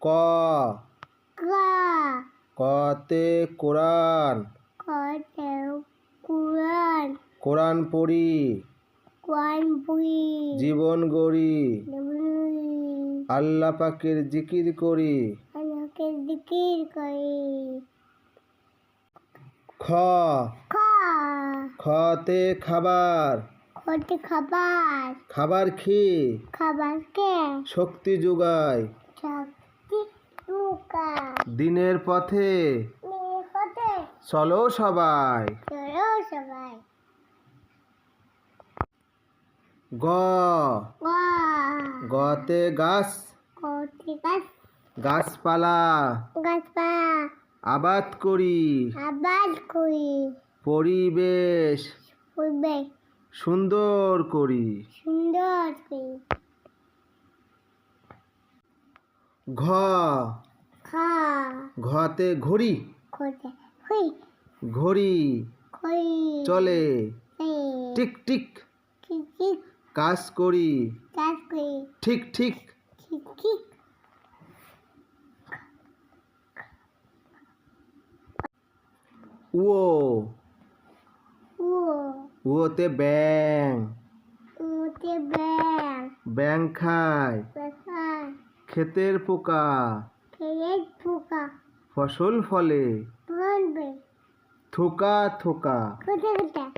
ক। কা। কতে কোরআন। কোরআন। পড়ি। জীবন গড়ি। আল্লাহ পাকের জিকির করি। দিকির করি। খ। খা। খতে খাবার। কতে খাবার। খাবার খেয়ে খাবারকে শক্তি যোগায়। শক্তি টুকা দিনের পথে চলো সবাই। গ। গতে গাছ। গাছপালা। আবাদ করি। আবাদ করি। পরিবেশ। পূর্বে সুন্দর করি। সুন্দর করি। ঘ। ঘতে ঘড়ি। ঘড়ি। চলে। টিক টিক। কাজ করি। ঠিক ঠিক। ও ওতে ব্যাং। ব্যাং খায়। ক্ষেতের পোকা। ফসল ফলে বলবে থোকা থোকা কোথায় কোথায়